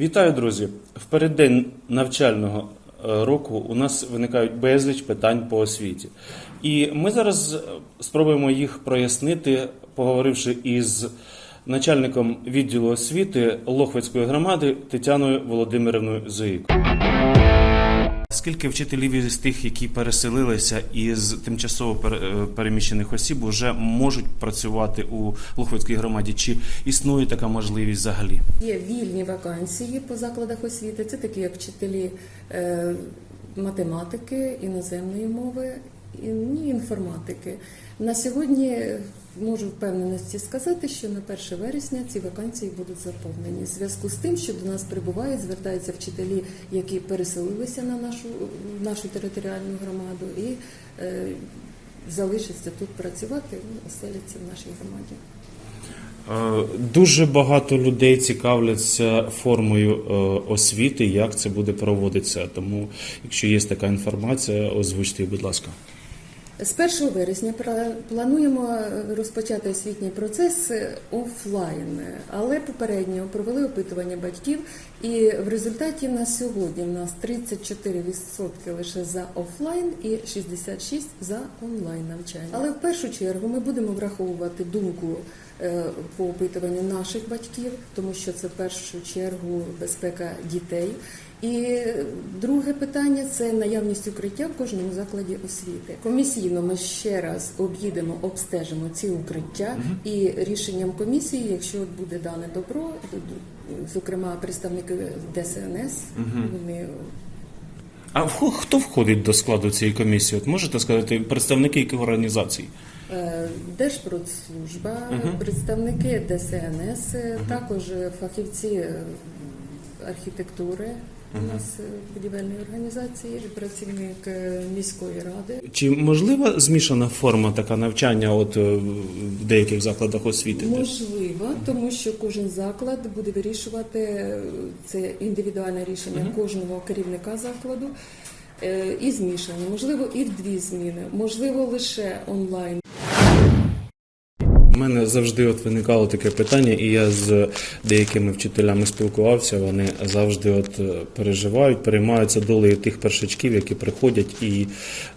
Вітаю, друзі! В переддень навчального е, року у нас виникають безліч питань по освіті. І ми зараз е, спробуємо їх прояснити, поговоривши із начальником відділу освіти Лохвицької громади Тетяною Володимирівною Заїк. Скільки вчителів із тих, які переселилися із тимчасово е, переміщених осіб, вже можуть працювати у Луховицькій громаді? Чи існує така можливість взагалі? Є вільні вакансії по закладах освіти. Це такі як вчителі е, математики, іноземної мови ні, інформатики. На сьогодні можу впевненості сказати, що на 1 вересня ці вакансії будуть заповнені. В зв'язку з тим, що до нас прибувають, звертаються вчителі, які переселилися на нашу, нашу територіальну громаду і е, залишаться тут працювати, ну, оселяться в нашій громаді. Е, Дуже багато людей цікавляться формою е, освіти, як це буде проводитися. Тому, якщо є така інформація, озвучте, будь ласка. З 1 вересня плануємо розпочати освітній процес офлайн, але попередньо провели опитування батьків, і в результаті на сьогодні в нас 34% лише за офлайн і 66% за онлайн навчання. Але в першу чергу ми будемо враховувати думку е, по опитуванню наших батьків, тому що це в першу чергу безпека дітей. І друге питання це наявність укриття в кожному закладі освіти. Комісійно ми ще раз об'їдемо, обстежимо ці укриття, і рішенням комісії, якщо буде дане добро, зокрема представники ДСНС, вони А хто входить до складу цієї комісії? От можете сказати представники яких організацій? Е, Держпродслужба, представники ДСНС, е, також фахівці е, архітектури. У нас е, будівельної організації, працівник е, міської ради. Чи можлива змішана форма така навчання от е, в деяких закладах освіти? Можливо, тому що кожен заклад буде вирішувати це індивідуальне рішення кожного керівника закладу. І змішані, можливо, і в дві зміни, можливо, лише онлайн. Мене завжди от виникало таке питання, і я з деякими вчителями спілкувався. Вони завжди от е, переживають, переймаються долею тих першачків, які приходять. І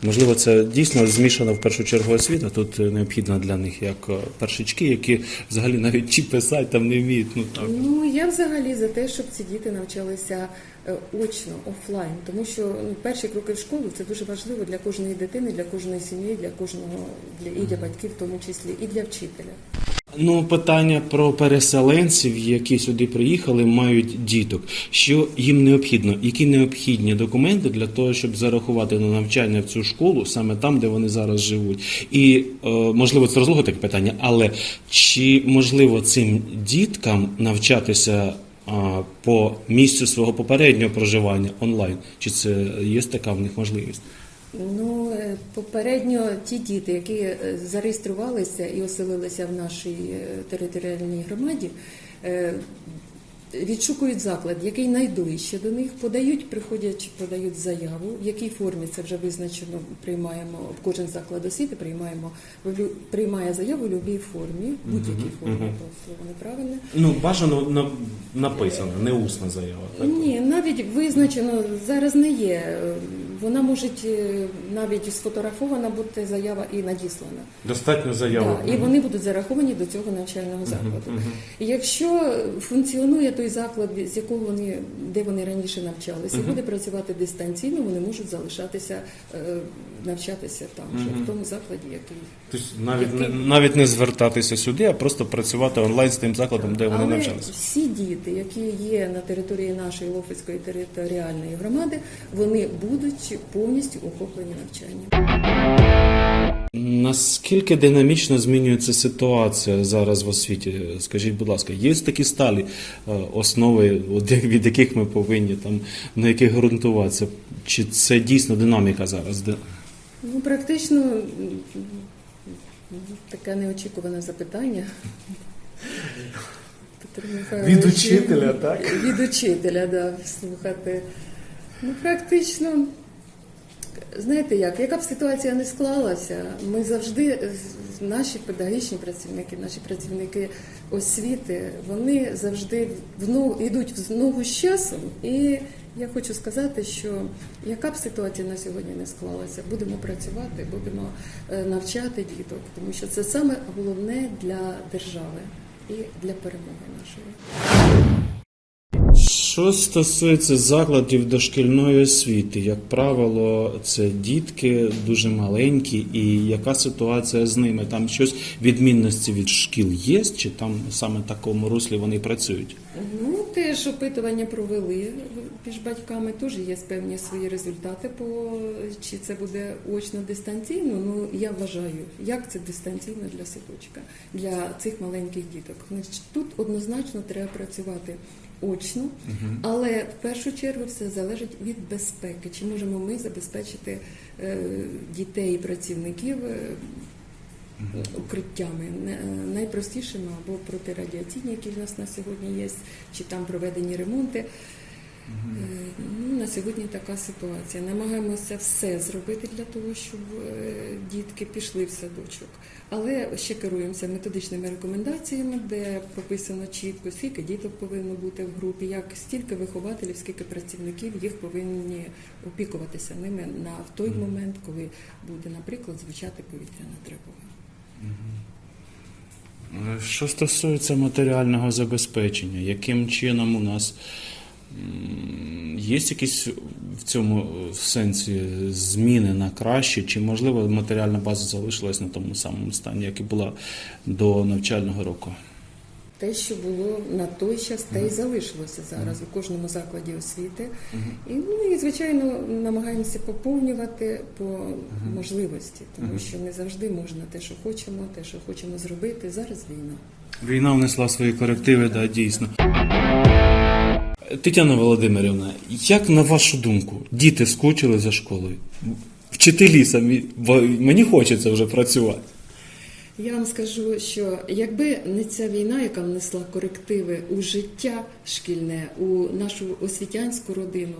можливо, це дійсно змішана в першу чергу освіта. Тут е, необхідна для них як е, першачки, які взагалі навіть чи писати там не вміють. Ну так. Ну я взагалі за те, щоб ці діти навчалися е, очно, офлайн, тому що ну, перші кроки в школу це дуже важливо для кожної дитини, для кожної сім'ї, для кожного для і для батьків, в тому числі, і для вчителя. Ну, питання про переселенців, які сюди приїхали, мають діток. Що їм необхідно? Які необхідні документи для того, щоб зарахувати на навчання в цю школу саме там, де вони зараз живуть? І е, можливо, це розлого таке питання, але чи можливо цим діткам навчатися по місцю свого попереднього проживання онлайн? Чи це є така в них можливість? Ну е, попередньо ті діти, які е, зареєструвалися і оселилися в нашій е, територіальній громаді. Е, Відшукують заклад, який найближче до них, подають, приходять, подають заяву, в якій формі це вже визначено. Приймаємо кожен заклад освіти, приймаємо в приймає заяву в будь-якій формі, будь-якій формі, то слово неправильне. Ну, бажано на, написано, не усна заява. Ні, навіть визначено зараз не є. Вона може е, навіть сфотографована бути заява і надіслана. Достатньо заяви. Да, і вони будуть зараховані до цього навчального закладу. І Якщо функціонує той заклад, з якого вони де вони раніше навчалися, і буде працювати дистанційно, вони можуть залишатися е, навчатися там вже в тому закладі, який Тобто навіть не навіть не звертатися сюди, а просто працювати онлайн з тим закладом, де вони Але навчалися. всі діти, які є на території нашої Лофицької територіальної громади, вони будуть повністю охоплені навчанням. Наскільки динамічно змінюється ситуація зараз в освіті? Скажіть, будь ласка, є такі сталі е, основи, від яких ми повинні там на яких ґрунтуватися? Чи це дійсно динаміка зараз? Ну, практично таке неочікуване запитання. Від учителя, так? Від учителя, да, слухати. Ну, практично Знаєте як, яка б ситуація не склалася, ми завжди, е, наші педагогічні працівники, наші працівники освіти, вони завжди в ногу, йдуть в ногу з часом. І я хочу сказати, що яка б ситуація на сьогодні не склалася, будемо працювати, будемо е, навчати діток, тому що це саме головне для держави і для перемоги нашої. Що стосується закладів дошкільної освіти, як правило, це дітки дуже маленькі, і яка ситуація з ними? Там щось відмінності від шкіл є, чи там саме в такому руслі вони працюють? Ну, теж опитування провели між батьками, теж є певні свої результати по чи це буде очно дистанційно. Ну я вважаю, як це дистанційно для садочка, для цих маленьких діток. Тут однозначно треба працювати очно, але в першу чергу все залежить від безпеки. Чи можемо ми забезпечити е, дітей і працівників е, укриттями Не- найпростішими або протирадіаційні, які в нас на сьогодні є, чи там проведені ремонти. Ну, на сьогодні така ситуація. Намагаємося все зробити для того, щоб е, дітки пішли в садочок. Але ще керуємося методичними рекомендаціями, де прописано чітко, скільки діток повинно бути в групі, як стільки вихователів, скільки працівників їх повинні опікуватися ними на в той момент, коли буде, наприклад, звучати повітряна тривога. Е, Що стосується матеріального забезпечення, яким чином у нас є якісь в цьому е, сенсі зміни на краще, чи можливо матеріальна база залишилась на тому самому стані, як і була до навчального року? Те, що було на той час, те й залишилося зараз у кожному закладі освіти. І, ну, і звичайно, намагаємося поповнювати по можливості, тому що не завжди можна те, що хочемо, те, що хочемо зробити. Зараз війна. Війна внесла свої корективи, да, дійсно. Тетяна Володимирівна, як на вашу думку, діти скучили за школою? Вчителі самі, бо мені хочеться вже працювати. Я вам скажу, що якби не ця війна, яка внесла корективи у життя шкільне, у нашу освітянську родину,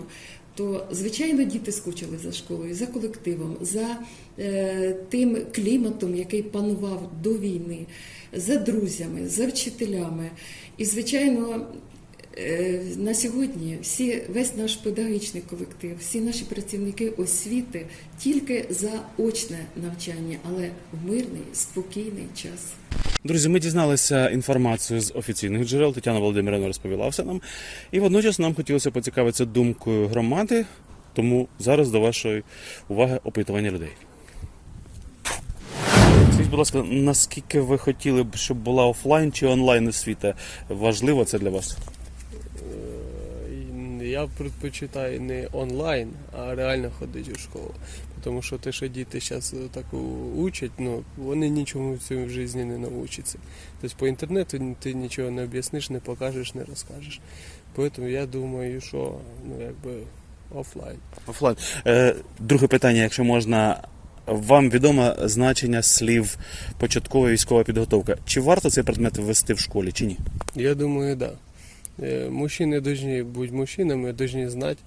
то звичайно діти скучили за школою, за колективом, за е, тим кліматом, який панував до війни, за друзями, за вчителями. І звичайно. Е, На сьогодні всі весь наш педагогічний колектив, всі наші працівники освіти тільки за очне навчання, але в мирний, спокійний час. Друзі, ми дізналися інформацію з офіційних джерел. Тетяна Володимирівна розповіла все нам. І водночас нам хотілося поцікавитися думкою громади, тому зараз до вашої уваги опитування людей. Скажіть, будь ласка, наскільки ви хотіли б, щоб була офлайн чи онлайн освіта? Важливо це для вас? Е, Я предпочитаю не онлайн, а реально ходити у школу. Тому що те, що діти зараз так учать, ну вони нічому в цьому в житті не навчаться. Тобто по інтернету ти нічого не об'ясниш, не покажеш, не розкажеш. Тому я думаю, що ну якби офлайн. Офлайн. Е, друге питання, якщо можна. Вам відомо значення слів початкова військова підготовка. Чи варто цей предмет ввести в школі, чи ні? Я думаю, да. Э, Мужчины должны бути мужчинами, должны знати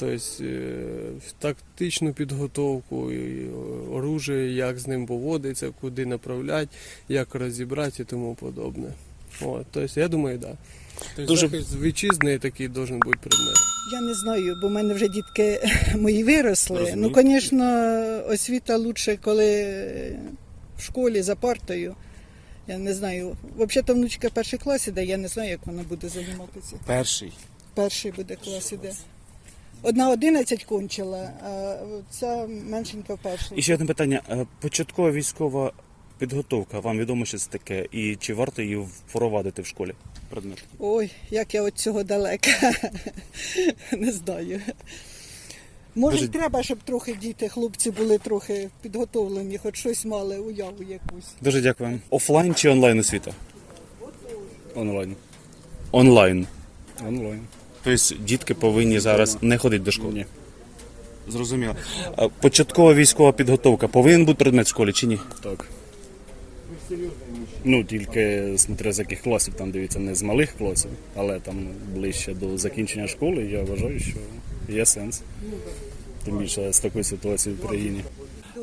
тобто, е, тактичну підготовку, і, е, оружие, як з ним поводиться, куди направляти, як розібрати і тому подобне. От, тобто, я думаю, да. Тобто, Дуже- захист вітчизни такий должен бути предмет. Я не знаю, бо в мене вже дітки мої виросли. Розумію. Ну, звісно, освіта лучше, коли в школі за партою. Я не знаю. Взагалі внучка перший клас іде, я не знаю, як вона буде займатися. Перший. Перший буде клас іде. Одна 11 кончила, а ця меншенька перший. І ще одне питання. Е, Початкова військова підготовка. Вам відомо, що це таке? І чи варто її впровадити в школі? Предмет. Ой, як я від цього далека. не знаю. Може, Дуже- й треба, щоб трохи діти, хлопці були трохи підготовлені, хоч щось мали уяву якусь. Дуже дякую. Офлайн чи онлайн освіта? Онлайн. Онлайн. Онлайн. Тобто дітки повинні зараз не ходити до школи. Ні. Зрозуміло. Початкова військова підготовка повинен бути предмет в школі чи ні? Так. Ну, тільки смотря з яких класів, там дивіться, не з малих класів, але там ближче до закінчення школи, я вважаю, що є сенс. тим більше з такою ситуацією в Україні.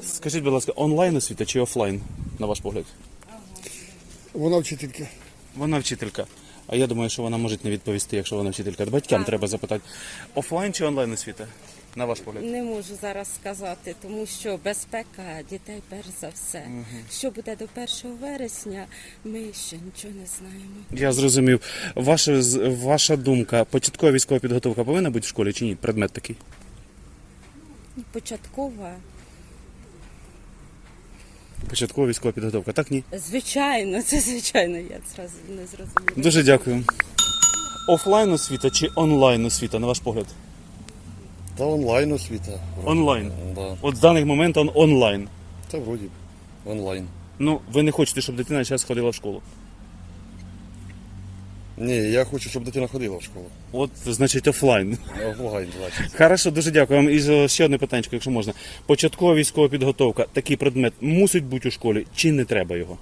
Скажіть, будь ласка, онлайн освіта чи офлайн, на ваш погляд? Вона вчителька. Вона вчителька. А я думаю, що вона може не відповісти, якщо вона вчителька. Батькам треба запитати. Офлайн чи онлайн освіта? На ваш погляд? Не можу зараз сказати, тому що безпека дітей перш за все. Що буде до 1 вересня, ми ще нічого не знаємо. Я зрозумів. Ваша, ваша думка, початкова військова підготовка повинна бути в школі чи ні? Предмет такий? Початкова, Початкова військова підготовка, так ні? звичайно, це звичайно, я зразу не зрозуміла. Дуже дякую. Офлайн освіта чи онлайн освіта, на ваш погляд? Та онлайн освіта. Онлайн. Да. От даний момент он онлайн. Та вроді б. онлайн. Ну, ви не хочете, щоб дитина зараз ходила в школу. Ні, я хочу, щоб дитина ходила в школу. От, значить, офлайн. Офлайн, значить. Хорошо, дуже дякую вам. І ще одне питання, якщо можна. Початкова військова підготовка, такий предмет мусить бути у школі чи не треба його?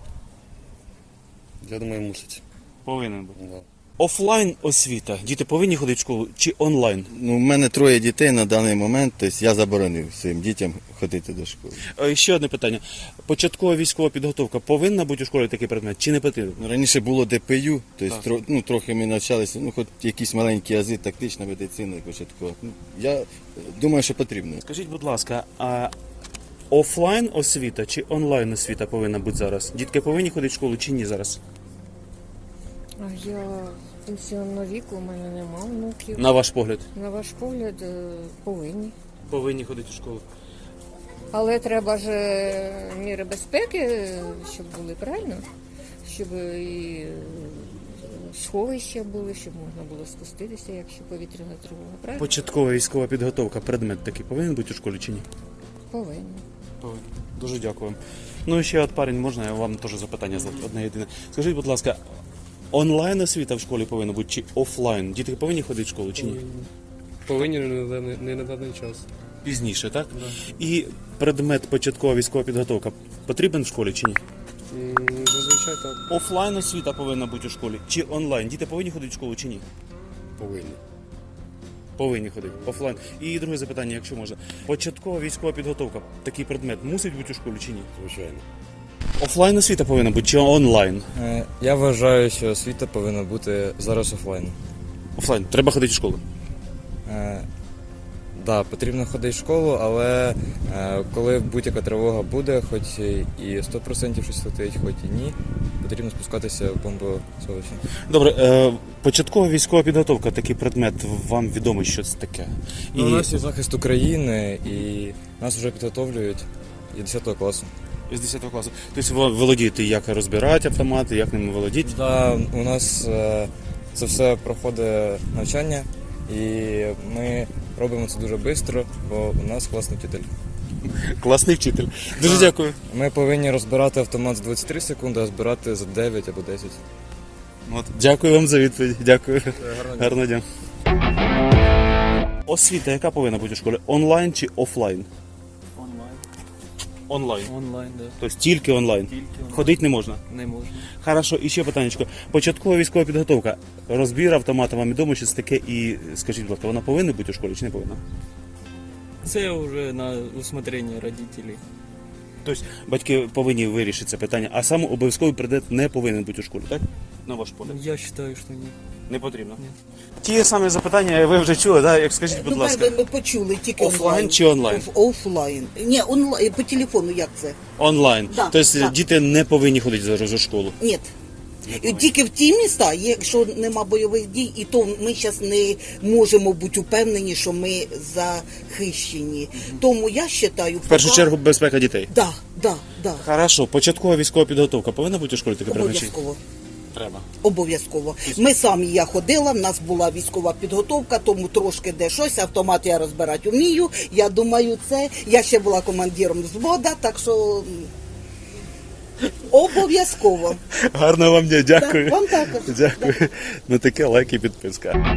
Я думаю, мусить. Повинен бути. Да. Офлайн освіта. Діти повинні ходити в школу чи онлайн? Ну, у мене троє дітей на даний момент, тобто я заборонив своїм дітям ходити до школи. Е, Ще одне питання. Початкова військова підготовка повинна бути у школі такий предмет чи не потрібно? Ну, Раніше було ДПЮ, тобто тро, ну, трохи ми навчалися, ну, хоч якісь маленькі ази, тактична медицина початкова. Ну, я е, думаю, що потрібно. Скажіть, будь ласка, а офлайн освіта чи онлайн освіта повинна бути зараз? Дітки повинні ходити в школу чи ні зараз? А Я пенсіонного віку, у мене нема внуків. На ваш погляд? На ваш погляд, е, повинні. Повинні ходити в школу. Але треба ж е, міри безпеки, щоб були правильно, щоб і е, сховища були, щоб можна було спуститися, якщо повітряна тривога. Правильно? Початкова військова підготовка, предмет такий повинен бути у школі чи ні? Повинні. Повинен. Дуже дякую. Ну і ще от парень, можна я вам теж запитання задати? Одне єдине. Скажіть, будь ласка, онлайн освіта в школі повинна бути чи офлайн? Діти повинні ходити в школу чи ні? Повинні не на даний, не на даний час. Пізніше, так? І предмет початкова військова підготовка потрібен в школі чи ні? М, Зазвичай так. Офлайн освіта повинна бути у школі чи онлайн? Діти повинні ходити в школу чи ні? Повинні. Повинні ходити офлайн. І друге запитання, якщо можна. Початкова військова підготовка, такий предмет мусить бути у школі чи ні? Звичайно. Офлайн освіта повинна бути чи онлайн? Е, Я вважаю, що освіта повинна бути зараз офлайн. Офлайн. Треба ходити в школу. Е, Да, потрібно ходити в школу, але е, коли будь-яка тривога буде, хоч і 100% щось летить, хоч і ні, потрібно спускатися в бомбосховище. Добре, е, початкова військова підготовка, такий предмет, вам відомо, що це таке. Ну, У нас є захист України і нас вже підготовлюють і 10 класу. З 10 класу. Тобто ви володієте, як розбирати автомати, як ними володіти. Да, у нас е, це все проходить навчання, і ми робимо це дуже швидко, бо у нас класний вчитель. Класний вчитель. Дуже дякую. Ми повинні розбирати автомат за 23 секунди, а збирати за 9 або 10. От. Дякую вам за відповідь. Дякую. Гарного дня. Освіта, яка повинна бути у школі? Онлайн чи офлайн? Онлайн. Онлайн. так. да. Тобто тільки онлайн. Тільки онлайн. Ходити не можна. Не можна. Хорошо, і ще питання. Початкова військова підготовка. Розбір автомата, вам відомо, це таке, і скажіть, будь ласка, вона повинна бути у школі чи не повинна? Це вже на усмотрення родителей. Тобто батьки повинні вирішити це питання, а сам обов'язковий предмет не повинен бути у школі, так? На ваш погляд. Я вважаю, що ні. Не потрібно. Ні. Ті самі запитання ви вже чули, так? Як скажіть, будь Ну, ласка, ми, ми почули тільки Офлайн онлайн. чи онлайн? Оф- офлайн. Ні, онлайн, по телефону як це? онлайн. Да, тобто да. діти не повинні ходити зараз у школу. Ні. І Тільки в ті міста, якщо нема бойових дій, і то ми зараз не можемо бути впевнені, що ми захищені. Тому я вважаю, В першу чергу безпека дітей. да, да, да, Хорошо, початкова військова підготовка повинна бути у школі таке предмет? обов'язково. Треба. Обов'язково. Ми самі я ходила, в нас була військова підготовка, тому трошки де щось, автомат я розбирати вмію. Я думаю, це. Я ще була командиром взвода, так що м, обов'язково. Гарного вам дня, дякую. Так, вам також. Дякую. На таке лайк і підписка.